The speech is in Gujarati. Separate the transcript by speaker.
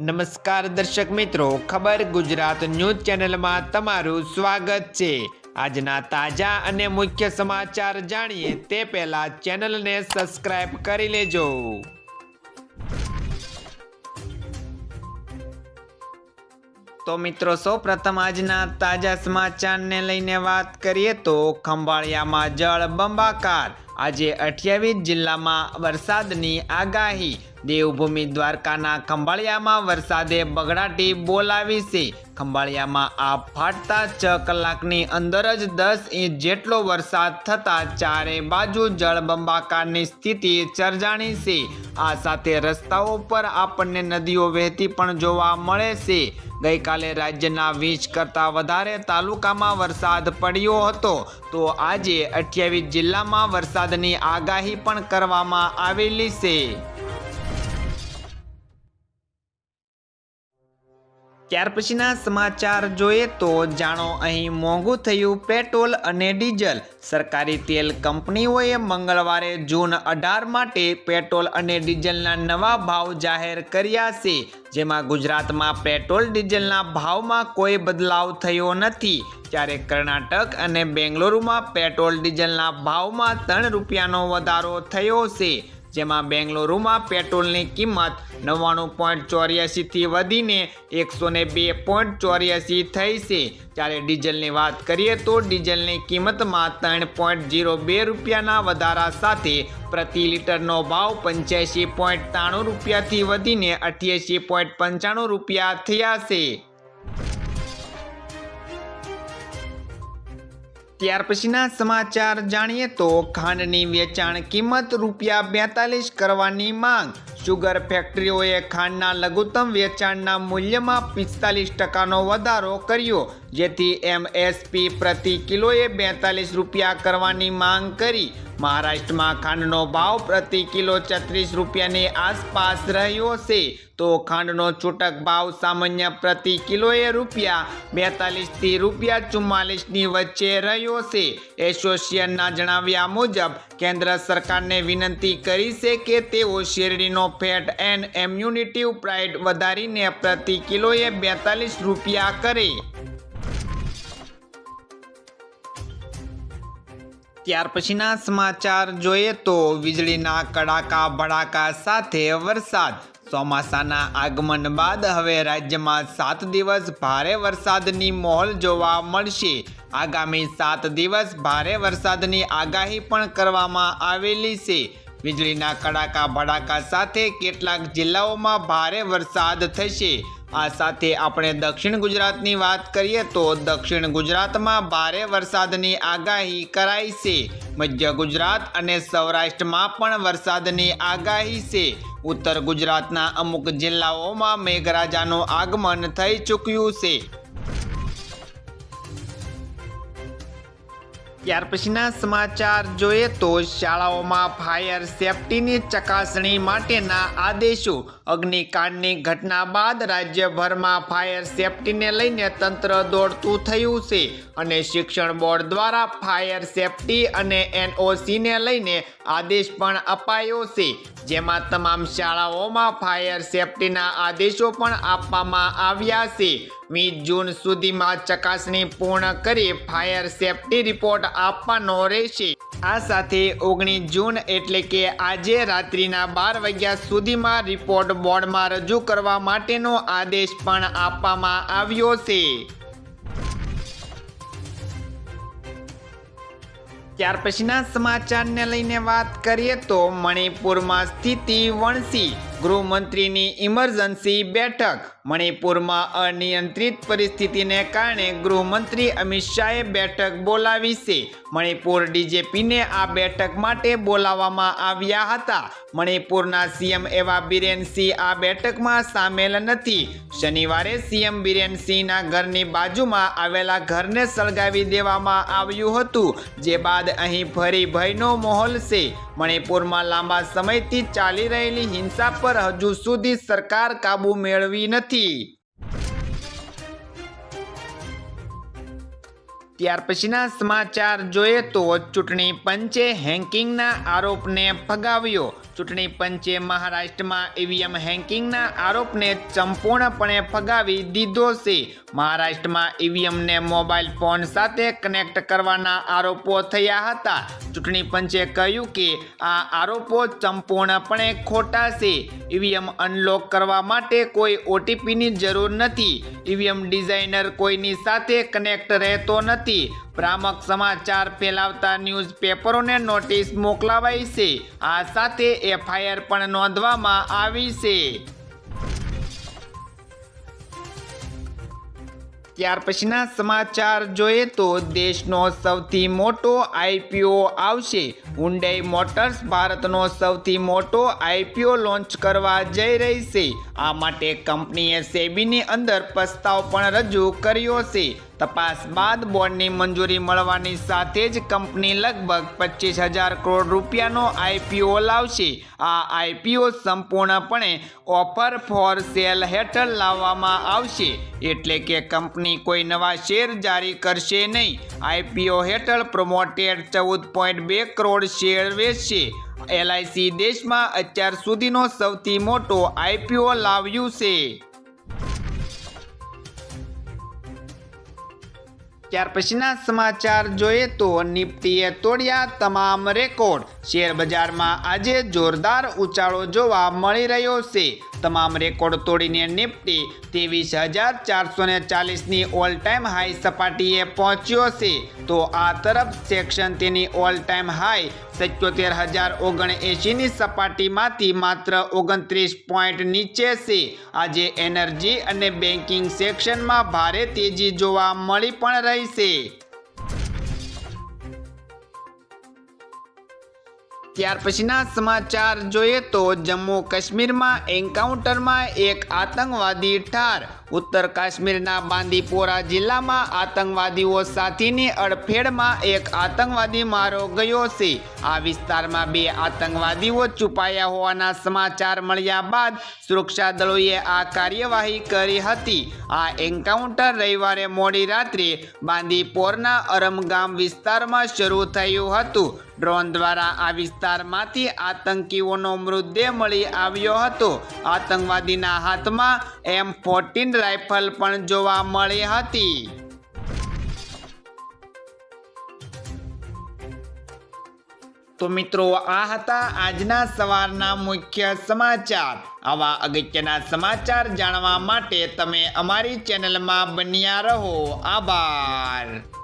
Speaker 1: નમસ્કાર દર્શક મિત્રો, ખબર ગુજરાત ન્યૂઝ ચેનલમાં તમારું સ્વાગત છે. આજના તાજા અને મુખ્ય સમાચાર જાણીએ તે પહેલા ચેનલને સબસ્ક્રાઇબ કરી લેજો. તો મિત્રો સૌ પ્રથમ આજના તાજા સમાચારને લઈને વાત કરીએ તો ખંભાળિયામાં જળ બંબાકાર. આજે અઠ્યાવીસ જિલ્લામાં વરસાદની આગાહી. દેવભૂમિ દ્વારકાના ખંભાળિયામાં વરસાદે બગડાટી બોલાવી છે. ખંભાળિયામાં આ ફાટતા છ કલાકની અંદર જ દસ ઇંચ જેટલો વરસાદ થતાં ચારે બાજુ જળબંબાકારની સ્થિતિ સર્જાણી છે. આ સાથે રસ્તાઓ પર આપણને નદીઓ વહેતી પણ જોવા મળે છે. ગઈકાલે રાજ્યના વીસ કરતાં વધારે તાલુકામાં વરસાદ પડ્યો હતો. તો આજે અઠ્યાવીસ જિલ્લામાં વરસાદની આગાહી પણ કરવામાં આવેલી છે. ત્યાર પછીના સમાચાર જોઈએ તો જાણો અહીં મોંઘું થયું પેટ્રોલ અને ડીઝલ. સરકારી તેલ કંપનીઓએ મંગળવારે જૂન અઢાર માટે પેટ્રોલ અને ડીઝલના નવા ભાવ જાહેર કર્યા છે, જેમાં ગુજરાતમાં પેટ્રોલ ડીઝલના ભાવમાં કોઈ બદલાવ થયો નથી. ત્યારે કર્ણાટક અને બેંગલુરુમાં પેટ્રોલ ડીઝલના ભાવમાં ત્રણ રૂપિયાનો વધારો થયો છે. જેમાં બેંગલુરુમાં પેટ્રોલની કિંમત નવ્વાણું પોઈન્ટ ચોર્યાસીથી વધીને એકસો ને બે પોઈન્ટ ચોર્યાસી થઈ છે. જ્યારે ડીઝલની વાત કરીએ તો ડીઝલની કિંમતમાં ત્રણ પોઈન્ટ જીરો બે રૂપિયાના વધારા સાથે પ્રતિ લીટરનો ભાવ પંચ્યાસી પોઈન્ટ ત્રાણું રૂપિયાથી વધીને અઠ્યાસી પોઈન્ટ પંચાણું રૂપિયા થયા છે. ત્યાર પછીના સમાચાર જાણીએ તો ખાંડની વેચાણ કિંમત રૂપિયા બેતાલીસ કરવાની માંગ. શુગર ફેક્ટરીઓએ ખાંડના લઘુત્તમ વેચાણના મૂલ્યમાં પિસ્તાલીસ ટકાનો વધારો કર્યો, જેથી એમએસપી પ્રતિ કિલોએ બેતાલીસ રૂપિયા કરવાની માંગ કરી. મહારાષ્ટ્રમાં ખાંડનો ભાવ પ્રતિ કિલો છત્રીસ રૂપિયાની આસપાસ રહ્યો છે. તો ખાંડનો છૂટક ભાવ સામાન્ય પ્રતિ કિલોએ રૂપિયા બેતાલીસથી રૂપિયા ચુમ્માલીસની વચ્ચે રહ્યો છે. એસોસિએશનના જણાવ્યા મુજબ, કેન્દ્ર સરકારને વિનંતી કરી છે કે તેઓ શેરડીનો ફેટ એન્ડ એમ્યુનિટી પ્રાઇડ વધારીને પ્રતિ કિલોએ બેતાલીસ રૂપિયા કરે. ત્યાર પછીના સમાચાર જોઈએ તો વીજળીના કડાકા ભડાકા સાથે વરસાદ. ચોમાસાના આગમન બાદ હવે રાજ્યમાં સાત દિવસ ભારે વરસાદની માહોલ જોવા મળશે. આગામી સાત દિવસ ભારે વરસાદની આગાહી પણ કરવામાં આવેલી છે. વીજળીના કડાકા ભડાકા સાથે કેટલાક જિલ્લાઓમાં ભારે વરસાદ થશે. આ સાથે આપણે દક્ષિણ ગુજરાતની વાત કરીએ તો દક્ષિણ ગુજરાતમાં ભારે વરસાદની આગાહી કરાઈ છે. મધ્ય ગુજરાત અને સૌરાષ્ટ્રમાં પણ વરસાદની આગાહી છે. ઉત્તર ગુજરાતના અમુક જિલ્લાઓમાં મેઘરાજાનું આગમન થઈ ચૂક્યું છે. ત્યાર પછીના સમાચાર જોઈએ તો શાળાઓમાં ફાયર સેફટીની ચકાસણી માટેના આદેશો. અગ્નિકાંડની ઘટના બાદ રાજ્યભરમાં ફાયર સેફટીને લઈને તંત્ર દોડતું થયું છે અને શિક્ષણ બોર્ડ દ્વારા ફાયર સેફટી અને એનઓસીને લઈને આદેશ પણ અપાયો છે. જેમાં તમામ શાળાઓમાં ફાયર સેફટીના આદેશો પણ આપવામાં આવ્યા છે. વીસ જૂન સુધીમાં ચકાસણી પૂર્ણ કરી ફાયર સેફટી રિપોર્ટ આપવાનો રહેશે. આ સાથે ઓગણીસ જૂન એટલે કે આજે રાત્રિના બાર વાગ્યા સુધીમાં રિપોર્ટ બોર્ડમાં રજૂ કરવા માટેનો આદેશ પણ આપવામાં આવ્યો છે. ત્યાર પછીના સમાચારને લઈને વાત કરીએ તો મણિપુરમાં સ્થિતિ વણસી. ગૃહમંત્રીની ઇમરજન્સી બેઠક. મણિપુરમાં અનિયંત્રિત પરિસ્થિતિને કારણે ગૃહમંત્રી અમિત શાહે બેઠક બોલાવી છે. મણિપુર ડીજેપીને આ બેઠક માટે બોલાવવામાં આવ્યા હતા. મણિપુરના સીએમ એવા બિરેન આ બેઠકમાં સામેલ નથી. શનિવારે સીએમ બિરેન ઘરની બાજુમાં આવેલા ઘરને સળગાવી દેવામાં આવ્યું હતું, જે બાદ અહીં ફરી ભયનો માહોલ છે. મણિપુરમાં લાંબા સમયથી ચાલી રહેલી હિંસા પર હજુ સુધી સરકાર કાબુ મેળવી નથી. ત્યાર પછીના સમાચાર જોઈએ તો ચૂંટણી પંચે હેન્કિંગના આરોપને ફગાવ્યો. ચૂંટણી પંચે મહારાષ્ટ્રમાં ઈવીએમ હેન્કિંગના આરોપને સંપૂર્ણપણે ફગાવી દીધો છે. મહારાષ્ટ્રમાં ઈવીએમને મોબાઈલ ફોન સાથે કનેક્ટ કરવાના આરોપો થયા હતા. ચૂંટણી પંચે કહ્યું કે આ આરોપો સંપૂર્ણપણે ખોટા છે. ઈવીએમ અનલોક કરવા માટે કોઈ ઓટીપીની જરૂર નથી. ઈવીએમ ડિઝાઇનર કોઈની સાથે કનેક્ટ રહેતો નથી. ભ્રામક સમાચાર ફેલાવતા ન્યૂઝપેપરોને નોટિસ મોકલાવાઈ છે. આ સાથે એફઆઈઆર પણ નોંધવામાં આવી છે. ત્યાર પછીના સમાચાર જોઈએ તો દેશનો સૌથી મોટો આઈપીઓ આવશે. હુન્ડઈ મોટર્સ ભારતનો સૌથી મોટો આઈપીઓ લોન્ચ કરવા જઈ રહી છે. આ માટે કંપનીએ સેબીની અંદર પ્રસ્તાવ પણ રજૂ કર્યો છે. તપાસ બાદ બોર્ડની મંજૂરી મળવાની સાથે જ કંપની લગભગ પચીસ હજાર કરોડ રૂપિયાનો આઈપીઓ લાવશે. આ આઈપીઓ સંપૂર્ણપણે ઓફર ફોર સેલ હેઠળ લાવવામાં આવશે. એટલે કે કંપની કોઈ નવા શેર જારી કરશે નહીં. આઈપીઓ હેઠળ પ્રમોટેડ ચૌદ પોઈન્ટ બે કરોડ શેર વેચશે. એલઆઈસી દેશમાં અત્યાર સુધીનો સૌથી મોટો આઈપીઓ લાવ્યું છે. ત્યાર પછીના સમાચાર જોઈએ તો નિફ્ટીએ તોડ્યા તમામ રેકોર્ડ. શેર બજારમાં આજે જોરદાર ઉછાળો જોવા મળી રહ્યો છે. તમામ રેકોર્ડ તોડીને નિફ્ટી ત્રેવીસ હજાર ચારસો ને ચાલીસની ઓલ ટાઈમ હાઈ સપાટીએ પહોંચ્યો છે. તો આ તરફ સેક્શન તેની ઓલ ટાઈમ હાઈ સત્યોતેર હજાર ઓગણએંશીની સપાટીમાંથી માત્ર ઓગણત્રીસ પોઈન્ટ નીચે છે. આજે એનર્જી અને બેન્કિંગ સેક્શનમાં ભારે તેજી જોવા મળી પણ રહી છે. ત્યાર પછીના સમાચાર જોઈએ તો જમ્મુ કાશ્મીરમાં એન્કાઉન્ટરમાં એક આતંકવાદી ઠાર ઉત્તર કાશ્મીરના બાંદીપોરા જિલ્લામાં આતંકવાદીઓ સાથેની અડફેડમાં એક આતંકવાદી મારો ગયો છે. આ વિસ્તારમાં બે આતંકવાદીઓ છુપાયા હોવાના સમાચાર મળ્યા બાદ સુરક્ષા દળોએ આ કાર્યવાહી કરી હતી. આ એન્કાઉન્ટર રવિવારે મોડી રાત્રે બાંદીપોરના અરમગામ વિસ્તારમાં શરૂ થયું હતું. ડ્રોન દ્વારા આ વિસ્તારમાંથી આતંકીઓનો મૃતદેહ મળી આવ્યો હતો. આતંકવાદીના હાથમાં એમ ફોર્ટીન રાઇફલ પણ જોવા મળી હતી. તો મિત્રો, આ હતા આજના સવારના મુખ્ય સમાચાર. આવા અગત્યના સમાચાર જાણવા માટે તમે અમારી ચેનલમાં બન્યા રહો. આભાર.